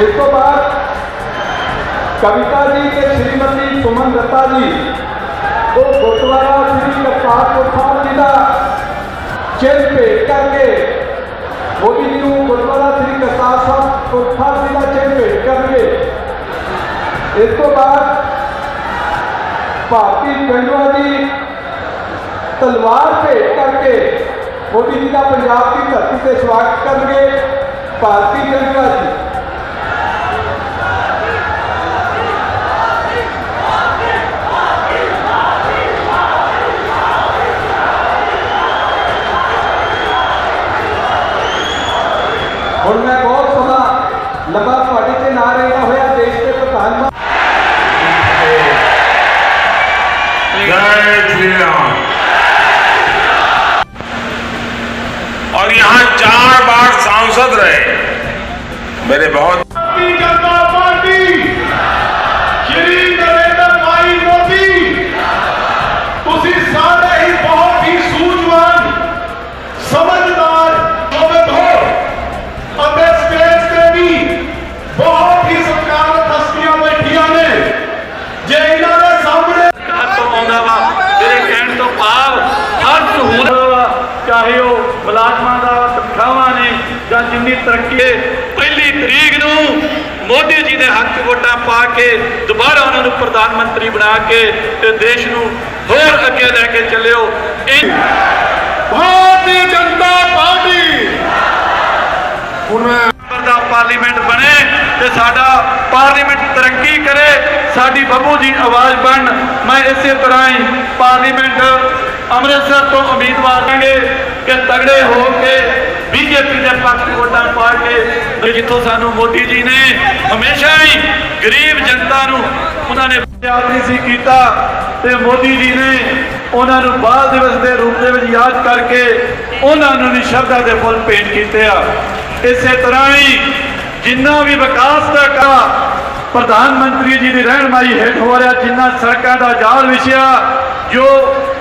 ਇਸ ਤੋਂ ਬਾਅਦ ਕਵਿਤਾ ਜੀ ਤੇ ਸ਼੍ਰੀਮਤੀ ਸੁਮਨ ਦੱਤਾ ਜੀ ਉਹ ਗੁਰਦੁਆਰਾ ਸ੍ਰੀ ਕਰਤਾਰਪੁਰ ਸਾਹਿਬ ਜੀ ਦਾ ਚਿੰਨ੍ਹ ਭੇਟ ਕਰਕੇ ਮੋਦੀ ਜੀ ਨੂੰ ਗੁਰਦੁਆਰਾ ਸ੍ਰੀ ਕਰਤਾਰਪੁਰ ਸਾਹਿਬ ਜੀ ਦਾ ਚਿੰਨ੍ਹ ਭੇਟ ਕਰਨਗੇ ਇਸ ਤੋਂ ਬਾਅਦ ਭਾਰਤੀ ਪਿੰਡਵਾ ਦੀ ਤਲਵਾਰ ਭੇਟ ਕਰਕੇ ਮੋਦੀ ਜੀ ਦਾ ਪੰਜਾਬ ਦੀ ਧਰਤੀ ਤੇ ਸਵਾਗਤ ਕਰਨਗੇ ਭਾਰਤੀ ਪਿੰਡਵਾ ਜੀ ਹੁਣ ਲੰਬਾ ਤੁਹਾਡੇ ਤੇ ਨਾ ਰਹਿਣਾ ਹੋਇਆ ਦੇਸ਼ ਦੇ ਪ੍ਰਧਾਨ ਮੰਤਰੀ जय श्री राम और यहाँ चार बार सांसद रहे मेरे बहुत ਸਹੂਲਤ ਚਾਹੇ ਉਹ ਮੁਲਾਜ਼ਮਾਂ ਦਾ ਤਨਖਾਹਾਂ ਨੇ ਜਾਂ ਜਿੰਨੀ ਤਰੱਕੀ ਹੈ। ਪਹਿਲੀ ਤਰੀਕ ਨੂੰ ਮੋਦੀ ਜੀ ਦੇ ਹੱਕ ਵੋਟਾਂ ਪਾ ਕੇ ਦੁਬਾਰਾ ਉਹਨਾਂ ਨੂੰ ਪ੍ਰਧਾਨ ਮੰਤਰੀ ਬਣਾ ਕੇ ਤੇ ਦੇਸ਼ ਨੂੰ ਹੋਰ ਅੱਗੇ ਲੈ ਕੇ ਚੱਲਿਓ। ਇਹ ਭਾਰਤੀ ਜਨਤਾ ਪਾਰਟੀ। ਨੰਬਰ ਦਾ ਪਾਰਲੀਮੈਂਟ ਬਣੇ ਤੇ ਸਾਡਾ ਪਾਰਲੀਮੈਂਟ ਤਰੱਕੀ ਕਰੇ ਸਾਡੀ ਬੱਬੂ ਜੀ ਆਵਾਜ਼ ਬਣ। ਮੈਂ ਇਸੇ ਤਰ੍ਹਾਂ ਹੀ ਪਾਰਲੀਮੈਂਟ ਅੰਮ੍ਰਿਤਸਰ ਤੋਂ ਉਮੀਦਵਾਰ ਕਰਾਂਗੇ ਕਿ ਤਗੜੇ ਹੋ ਕੇ ਬੀਜੇਪੀ ਦੇ ਪੱਖ ਵੋਟਾਂ ਪਾ ਕੇ ਜਿੱਥੋਂ ਸਾਨੂੰ ਮੋਦੀ ਜੀ ਨੇ ਹਮੇਸ਼ਾ ਹੀ ਗਰੀਬ ਜਨਤਾ ਨੂੰ ਉਹਨਾਂ ਨੇ ਯਾਦ ਨਹੀਂ ਸੀ ਕੀਤਾ ਤੇ ਮੋਦੀ ਜੀ ਨੇ ਉਹਨਾਂ ਨੂੰ ਬਾਲ ਦਿਵਸ ਦੇ ਰੂਪ ਦੇ ਵਿੱਚ ਯਾਦ ਕਰਕੇ ਉਹਨਾਂ ਨੂੰ ਵੀ ਸ਼ਰਧਾ ਦੇ ਫੁੱਲ ਭੇਟ ਕੀਤੇ ਆ। ਇਸੇ ਤਰ੍ਹਾਂ ਹੀ ਜਿੰਨਾ ਵੀ ਵਿਕਾਸ ਦਾ ਕਾ ਪ੍ਰਧਾਨ ਮੰਤਰੀ ਜੀ ਦੀ ਰਹਿਨਮਾਈ ਹੇਠ ਹੋ ਰਿਹਾ, ਜਿੰਨਾ ਸੜਕਾਂ ਦਾ ਜਾਲ ਵਿਛਿਆ, ਜੋ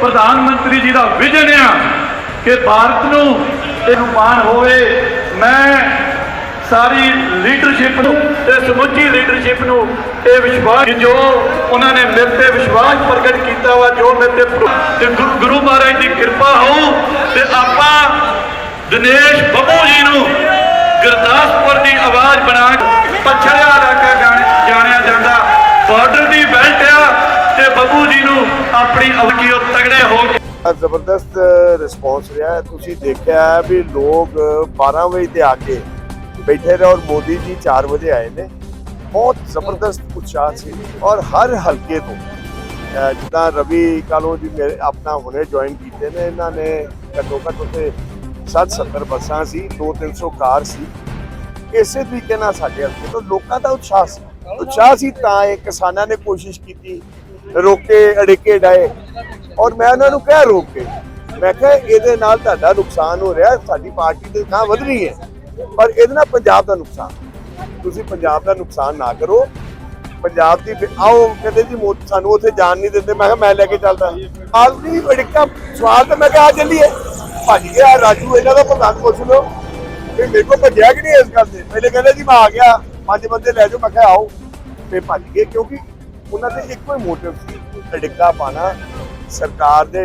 ਪ੍ਰਧਾਨ ਮੰਤਰੀ ਜੀ ਦਾ ਵਿਜ਼ਨ ਆ ਕਿ ਭਾਰਤ ਨੂੰ ਇਹਨੂੰ ਮਾਣ ਹੋਵੇ, ਮੈਂ ਸਾਰੀ ਲੀਡਰਸ਼ਿਪ ਨੂੰ ਤੇ ਸਮੁੱਚੀ ਲੀਡਰਸ਼ਿਪ ਨੂੰ ਇਹ ਵਿਸ਼ਵਾਸ ਜੋ ਉਹਨਾਂ ਨੇ ਮੇਰੇ ਤੇ ਵਿਸ਼ਵਾਸ ਪ੍ਰਗਟ ਕੀਤਾ ਵਾ, ਜੋ ਮੇਰੇ ਤੇ ਗੁਰੂ ਗੁਰੂ ਮਹਾਰਾਜ ਦੀ ਕਿਰਪਾ ਹੋਊ, ਤੇ ਆਪਾਂ ਦਿਨੇਸ਼ ਬੱਬੂ ਜੀ ਨੂੰ ਗੁਰਦਾਸਪੁਰ ਦੀ ਆਵਾਜ਼ ਬਣਾ ਕੇ ਪਛੜਿਆ ਇਲਾਕਾ ਜਾਣ- ਜਾਣਿਆ ਜਾਂਦਾ ਬਾਰਡਰ ਦੀ ਬੈਲਟ ਆ ਤੇ ਜੀ ਨੂੰ ਆਪਣੀ ਅਵਕੀ ਤਗੜੇ ਹੋ ਕੇ। ਜ਼ਬਰਦਸਤ ਰਿਸਪੌਂਸ ਰਿਹਾ ਤੁਸੀਂ ਦੇਖਿਆ ਵੀ ਲੋਕ 12 ਵਜੇ ਤੇ ਆ ਕੇ ਬੈਠੇ ਰਹੇ ਔਰ ਮੋਦੀ ਜੀ 4 ਵਜੇ ਆਏ ਨੇ। ਬਹੁਤ ਜ਼ਬਰਦਸਤ ਉਤਸ਼ਾਹ ਸੀ ਔਰ ਹਰ ਹਲਕੇ ਤੋਂ ਜਿੱਦਾਂ ਰਵੀ ਕਾਲੋ ਜੀ ਮੇਰੇ ਆਪਣਾ ਹੁਣੇ ਜੁਆਇਨ ਕੀਤੇ ਨੇ, ਇਹਨਾਂ ਨੇ ਘੱਟੋ ਘੱਟ ਉੱਤੇ 60 70 ਬੱਸਾਂ ਸੀ 2 300 ਕਾਰ ਸੀ। ਇਸੇ ਤਰੀਕੇ ਨਾਲ ਸਾਡੇ ਹਲਕੇ ਤੋਂ ਲੋਕਾਂ ਦਾ ਉਤਸ਼ਾਹ ਸੀ। ਉਤਸ਼ਾਹ ਸੀ ਤਾਂ ਇਹ ਕਿਸਾਨਾਂ ਨੇ ਕੋਸ਼ਿਸ਼ ਕੀਤੀ ਰੋਕੇ, ਅੜਿੱਕੇ ਡਾਏ। ਔਰ ਮੈਂ ਉਹਨਾਂ ਨੂੰ ਕਹਿ, ਰੋਕ ਕੇ। ਮੈਂ ਕਿਹਾ, ਇਹਦੇ ਨਾਲ ਤੁਹਾਡਾ ਨੁਕਸਾਨ ਹੋ ਰਿਹਾ, ਸਾਡੀ ਪਾਰਟੀ ਤੇ ਤਾਂ ਵਧ ਰਹੀ ਹੈ। ਪਰ ਇਹਦੇ ਨਾਲ ਪੰਜਾਬ ਦਾ ਨੁਕਸਾਨ। ਤੁਸੀਂ ਪੰਜਾਬ ਦਾ ਨੁਕਸਾਨ ਨਾ ਕਰੋ। ਪੰਜਾਬ ਦੀ ਆਓ, ਕਹਿੰਦੇ ਜੀ ਮੋਦੀ ਸਾਨੂੰ ਉੱਥੇ ਜਾਣ ਨਹੀਂ ਦਿੰਦੇ। ਮੈਂ ਕਿਹਾ, ਮੈਂ ਲੈ ਕੇ ਚੱਲਦਾ। ਆਲਦੀ ਅੜਿੱਕਾ ਸਵਾਲ ਤਾਂ ਮੈਂ ਕਿਹਾ, ਆ ਚੱਲੀਏ। ਭੱਜ ਗਿਆ ਰਾਜੂ, ਇਹਨਾਂ ਦਾ ਪ੍ਰਧਾਨ ਪੁੱਛ ਲਓ। ਤੇ ਮੇਰੇ ਕੋਲ ਭੱਜਿਆ ਕਿ ਨਹੀਂ ਇਸ ਗੱਲ ਤੇ? ਪਹਿਲੇ ਕਹਿੰਦੇ ਜੀ, ਮੈਂ ਆ ਗਿਆ। ਪੰਜ ਬੰਦੇ ਲੈ ਜਾਓ, ਮੈਂ ਕਿਹਾ, ਆਓ। ਤੇ ਭੱਜ ਗਏ, ਕਿਉਂਕਿ ਉਹਨਾਂ ਦੇ ਇੱਕੋ ਹੀ ਮੋਟਿਵ ਸੀ ਅਡਿੱਗਾ ਪਾਣਾ। ਸਰਕਾਰ ਦੇ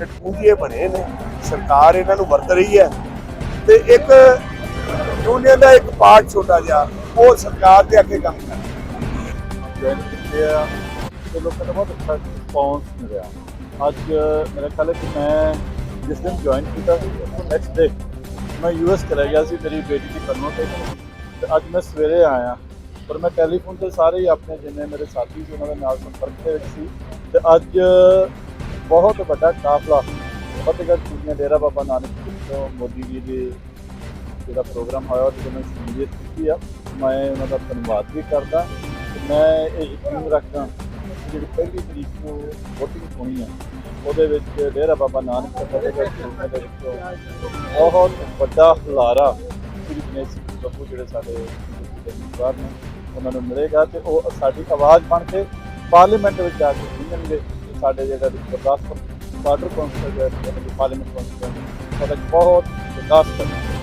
ਟੂਟੀਏ ਬਣੇ ਨੇ। ਸਰਕਾਰ ਇਹਨਾਂ ਨੂੰ ਵਰਤ ਰਹੀ ਹੈ। ਤੇ ਇੱਕ ਯੂਨੀਅਨ ਦਾ ਇੱਕ ਪਾਰਟ ਛੋਟਾ ਜਿਹਾ, ਉਹ ਸਰਕਾਰ ਦੇ ਅੱਗੇ ਕੰਮ ਕਰ ਜੁਆਇਨ ਕੀਤੇ ਆ? ਤੇ ਲੋਕਾਂ ਦਾ ਬਹੁਤ ਅੱਛਾ ਰਿਸਪੌਂਸ ਮਿਲਿਆ। ਅੱਜ ਮੇਰਾ ਖਿਆਲ ਹੈ ਕਿ ਮੈਂ ਜਿਸ ਦਿਨ ਜੁਆਇਨ ਕੀਤਾ ਸੀ ਨੈਕਸਟ ਡੇ ਮੈਂ ਯੂਐਸ ਚਲਾ ਗਿਆ ਸੀ, ਮੇਰੀ ਬੇਟੀ ਦੀ ਕਨਵਰਟੇਸ਼ਨ ਤੇ ਅੱਜ ਮੈਂ ਸਵੇਰੇ ਆਇਆ। ਪਰ ਮੈਂ ਟੈਲੀਫੋਨ ਤੇ ਸਾਰੇ ਹੀ ਆਪਣੇ ਜਿੰਨੇ ਮੇਰੇ ਸਾਥੀ ਸੀ, ਉਹਨਾਂ ਦੇ ਨਾਲ ਸੰਪਰਕ ਦੇ ਵਿੱਚ ਸੀ। ਤੇ ਅੱਜ ਬਹੁਤ ਵੱਡਾ ਕਾਫਲਾ ਫਤਿਹਗੜ੍ਹ ਚੂੜੀਆਂ ਡੇਰਾ ਬਾਬਾ ਨਾਨਕ ਤੋਂ ਮੋਦੀ ਜੀ ਦੇ ਜਿਹੜਾ ਪ੍ਰੋਗਰਾਮ ਹੋਇਆ, ਉਹਦੇ ਵਿੱਚ ਮੈਂ ਸ਼ਮੂਲੀਅਤ ਕੀਤੀ ਆ, ਮੈਂ ਉਹਨਾਂ ਦਾ ਧੰਨਵਾਦ ਵੀ ਕਰਦਾ। ਤੇ ਮੈਂ ਇਹ ਯਕੀਨ ਰੱਖਦਾ ਕਿ ਜਿਹੜੀ ਪਹਿਲੀ ਤਰੀਕ ਨੂੰ ਵੋਟਿੰਗ ਹੋਣੀ ਆ, ਉਹਦੇ ਵਿੱਚ ਡੇਰਾ ਬਾਬਾ ਨਾਨਕ ਫਤਿਹਗੜ੍ਹ ਚੂੜੀਆਂ ਦੇ ਵਿੱਚ ਬਹੁਤ ਵੱਡਾ ਹੁਲਾਰਾ ਸ੍ਰੀ ਗਣੇਸ਼ ਸਿੰਘ ਬੱਬੂ ਜਿਹੜੇ ਸਾਡੇ ਉਮੀਦਵਾਰ ਨੇ ਉਹਨਾਂ ਨੂੰ ਮਿਲੇਗਾ ਤੇ ਉਹ ਸਾਡੀ ਆਵਾਜ਼ ਬਣ ਕੇ ਪਾਰਲੀਮੈਂਟ ਵਿੱਚ ਜਾ ਕੇ ਸੁਣਨਗੇ ਸਾਡੇ ਜਿਹੜਾ ਗੁਰਦਾਸਪੁਰ ਬਾਰਡਰ ਕੌਂਸਲ ਜਿਹੜਾ ਪਾਰਲੀਮੈਂਟ ਕੌਂਸਲ ਉਹਦਾ ਬਹੁਤ ਵਿਕਾਸ ਕਰਨਾ